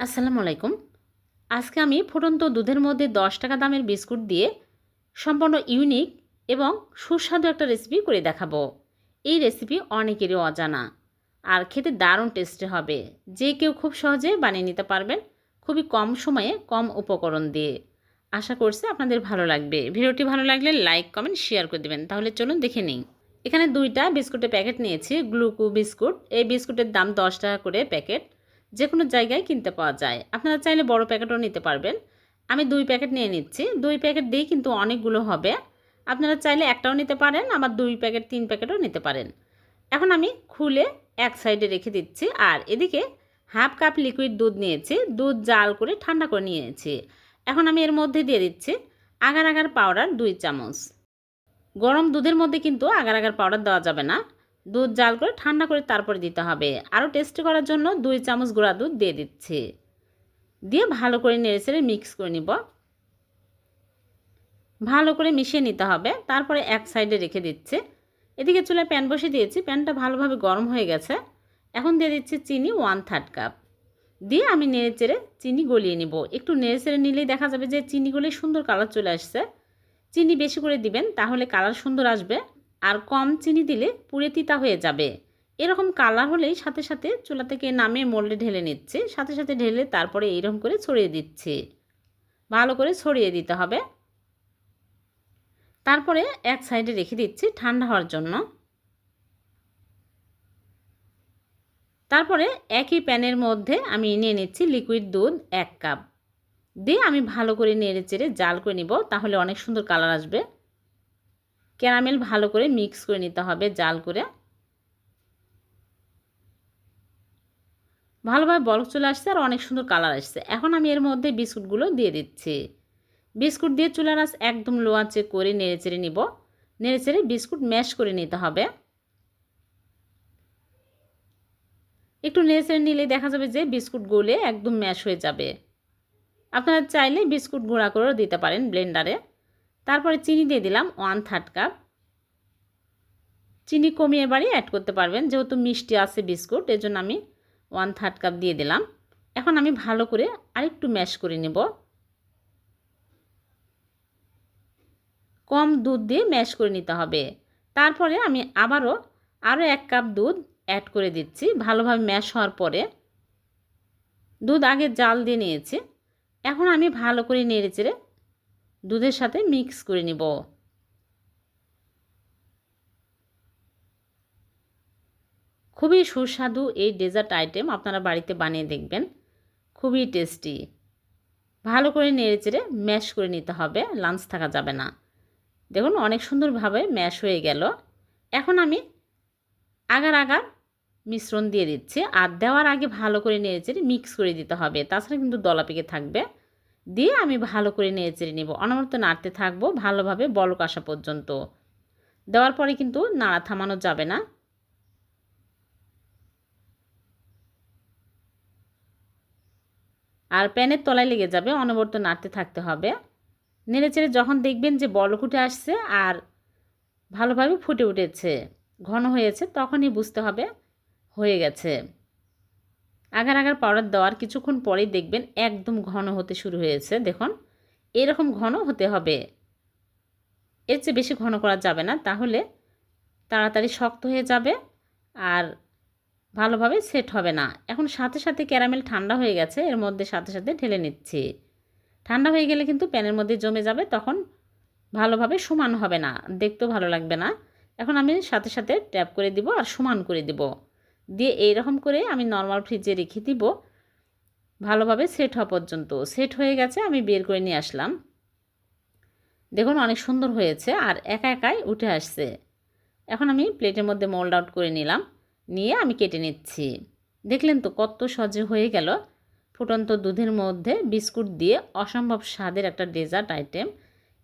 আসসালামু আলাইকুম। আজকে আমি ফুটন্ত দুধের মধ্যে দশ টাকা দামের বিস্কুট দিয়ে সম্পূর্ণ ইউনিক এবং সুস্বাদু একটা রেসিপি করে দেখাবো। এই রেসিপি অনেকেরই অজানা আর খেতে দারুণ টেস্টে হবে। যে কেউ খুব সহজে বানিয়ে নিতে পারবেন খুবই কম সময়ে কম উপকরণ দিয়ে। আশা করছি আপনাদের ভালো লাগবে। ভিডিওটি ভালো লাগলে লাইক কমেন্ট শেয়ার করে দেবেন। তাহলে চলুন দেখে নিই। এখানে দুইটা বিস্কুটের প্যাকেট নিয়েছি, গ্লুকো বিস্কুট। এই বিস্কুটের দাম দশ টাকা করে প্যাকেট। যে কোনো জায়গায় কিনতে পাওয়া যায়। আপনারা চাইলে বড় প্যাকেটও নিতে পারবেন। আমি দুই প্যাকেট নিয়ে নিচ্ছি। দুই প্যাকেট দিয়েই কিন্তু অনেকগুলো হবে। আপনারা চাইলে একটাও নিতে পারেন, আবার দুই প্যাকেট, তিন প্যাকেটও নিতে পারেন। এখন আমি খুলে এক সাইডে রেখে দিচ্ছি আর এদিকে হাফ কাপ লিকুইড দুধ নিয়েছি। দুধ জাল করে ঠান্ডা করে নিয়েছি। এখন আমি এর মধ্যে দিয়ে দিচ্ছি আগার আগার পাউডার দুই চামচ। গরম দুধের মধ্যে কিন্তু আগার আগার পাউডার দেওয়া যাবে না। দুধ জাল করে ঠান্ডা করে তারপরে দিতে হবে। আরও টেস্টি করার জন্য দুই চামচ গুঁড়া দুধ দিয়ে দিচ্ছি। দিয়ে ভালো করে নেড়ে মিক্স করে নিব। ভালো করে মিশিয়ে নিতে হবে। তারপরে এক সাইডে রেখে দিচ্ছে। এদিকে চুলায় প্যান বসে দিয়েছি। প্যানটা ভালোভাবে গরম হয়ে গেছে। এখন দিয়ে দিচ্ছি চিনি ওয়ান থার্ড কাপ। দিয়ে আমি নেড়ে চেড়ে চিনি গলিয়ে নিব। একটু নেড়ে চেড়ে নিলেই দেখা যাবে যে চিনি গলিয়ে সুন্দর কালার চলে আসছে। চিনি বেশি করে দিবেন, তাহলে কালার সুন্দর আসবে। আর কম চিনি দিলে পুড়ে তিতা হয়ে যাবে। এরকম কালার হলেই সাথে সাথে চুলা থেকে নামিয়ে মোল্ডে ঢেলে নিচ্ছে। সাথে সাথে ঢেলে তারপরে এইরকম করে ছড়িয়ে দিচ্ছে। ভালো করে ছড়িয়ে দিতে হবে। তারপরে এক সাইডে রেখে দিচ্ছি ঠান্ডা হওয়ার জন্য। তারপরে একই প্যানের মধ্যে আমি নিয়ে নিচ্ছি লিকুইড দুধ এক কাপ। দিয়ে আমি ভালো করে নেড়ে চেড়ে জাল করে নিব, তাহলে অনেক সুন্দর কালার আসবে। ক্যারামেল ভালো করে মিক্স করে নিতে হবে জাল করে। ভালোভাবে বরফ চলে আসছে আর অনেক সুন্দর কালার আসছে। এখন আমি এর মধ্যে বিস্কুটগুলো দিয়ে দিচ্ছি। বিস্কুট দিয়ে চুলার আঁচ একদম লো আঁচে করে নেড়ে চেড়ে নিব। নেড়ে চেড়ে বিস্কুট ম্যাশ করে নিতে হবে। একটু নেড়ে চেড়ে নিলে দেখা যাবে যে বিস্কুট গলে একদম ম্যাশ হয়ে যাবে। আপনারা চাইলে বিস্কুট গুঁড়া করেও দিতে পারেন ব্লেন্ডারে। তারপরে চিনি দিয়ে দিলাম ওয়ান থার্ড কাপ চিনি কমিয়ে বাড়ি অ্যাড করতে পারবেন, যেহেতু মিষ্টি আছে বিস্কুট, এজন্য আমি ওয়ান থার্ড কাপ দিয়ে দিলাম। এখন আমি ভালো করে আরেকটু ম্যাশ করে নেব। কম দুধ দিয়ে ম্যাশ করে নিতে হবে। তারপরে আমি আবারও আরও এক কাপ দুধ অ্যাড করে দিচ্ছি, ভালোভাবে ম্যাশ হওয়ার পরে। দুধ আগে জাল দিয়ে নিয়েছি। এখন আমি ভালো করে নেড়ে চেড়ে দুধের সাথে মিক্স করে নিব। খুবই সুস্বাদু এই ডেজার্ট আইটেম আপনারা বাড়িতে বানিয়ে দেখবেন। খুবই টেস্টি। ভালো করে নেড়ে চেড়ে ম্যাশ করে নিতে হবে, লাঞ্চ থাকা যাবে না। দেখুন অনেক সুন্দরভাবে ম্যাশ হয়ে গেল। এখন আমি আগার আগার মিশ্রণ দিয়ে দিচ্ছি। আর দেওয়ার আগে ভালো করে নেড়ে চেড়ে মিক্স করে দিতে হবে। তাছাড়া কিন্তু দলা পেকে থাকবে। দিয়ে আমি ভালো করে নেড়ে চেড়ে নেব। অনবরত নাড়তে থাকব ভালোভাবে বলক আসা পর্যন্ত। দেওয়ার পরে কিন্তু নাড়া থামানো যাবে না। আর প্যানের তলায় লেগে যাবে, অনবরত নাড়তে থাকতে হবে। নেড়ে চেড়ে যখন দেখবেন যে বলক উঠে আসছে আর ভালোভাবে ফুটে উঠেছে, ঘন হয়েছে, তখনই বুঝতে হবে হয়ে গেছে। আগার আগার পাউডার দেওয়ার কিছুক্ষণ পরেই দেখবেন একদম ঘন হতে শুরু হয়েছে। দেখুন, এরকম ঘন হতে হবে। এর চেয়ে বেশি ঘন করা যাবে না। তাহলে তাড়াতাড়ি শক্ত হয়ে যাবে আর ভালোভাবে সেট হবে না। এখন সাথে সাথে ক্যারামেল ঠান্ডা হয়ে গেছে। এর মধ্যে সাথে সাথে ঢেলে নিচ্ছি। ঠান্ডা হয়ে গেলে কিন্তু প্যানের মধ্যে জমে যাবে, তখন ভালোভাবে সমান হবে না। দেখতেও ভালো লাগবে না। এখন আমি সাথে সাথে ট্যাপ করে দিব আর সমান করে দিব। দিয়ে এইরকম করে আমি নর্মাল ফ্রিজে রেখে দিব। ভালোভাবে সেট হওয়া পর্যন্ত। সেট হয়ে গেছে, আমি বের করে নিয়ে আসলাম। দেখুন অনেক সুন্দর হয়েছে আর একা একাই উঠে আসছে। এখন আমি প্লেটের মধ্যে মোল্ড আউট করে নিলাম। নিয়ে আমি কেটে নিচ্ছি। দেখলেন তো কত সহজে হয়ে গেল। ফুটন্ত দুধের মধ্যে বিস্কুট দিয়ে অসম্ভব স্বাদের একটা ডেজার্ট আইটেম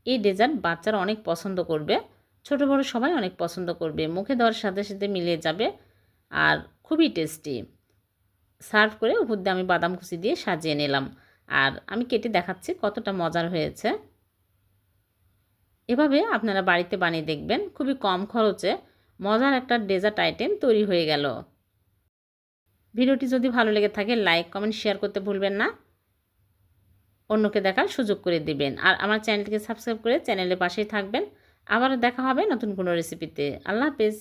এই ডেজার্ট বাচ্চারা অনেক পছন্দ করবে। ছোট বড় সবাই অনেক পছন্দ করবে। মুখে দেওয়ার সাথে সাথে মিলিয়ে যাবে। আর খুবই টেস্টি সার্ভ করে উপর দিয়ে আমি বাদাম কুচি দিয়ে সাজিয়ে নিলাম। আর আমি কেটে দেখাচ্ছি কতটা মজার হয়েছে। এভাবে আপনারা বাড়িতে বানিয়ে দেখবেন, খুবই কম খরচে মজার একটা ডেজার্ট আইটেম তৈরি হয়ে গেল। ভিডিওটি যদি ভালো লেগে থাকে লাইক কমেন্ট শেয়ার করতে ভুলবেন না। অন্যকে দেখার সুযোগ করে দিবেন। আর আমার চ্যানেলটিকে সাবস্ক্রাইব করে চ্যানেলের পাশেই থাকবেন। আবারও দেখা হবে নতুন কোনো রেসিপিতে আল্লাহ হাফেজ।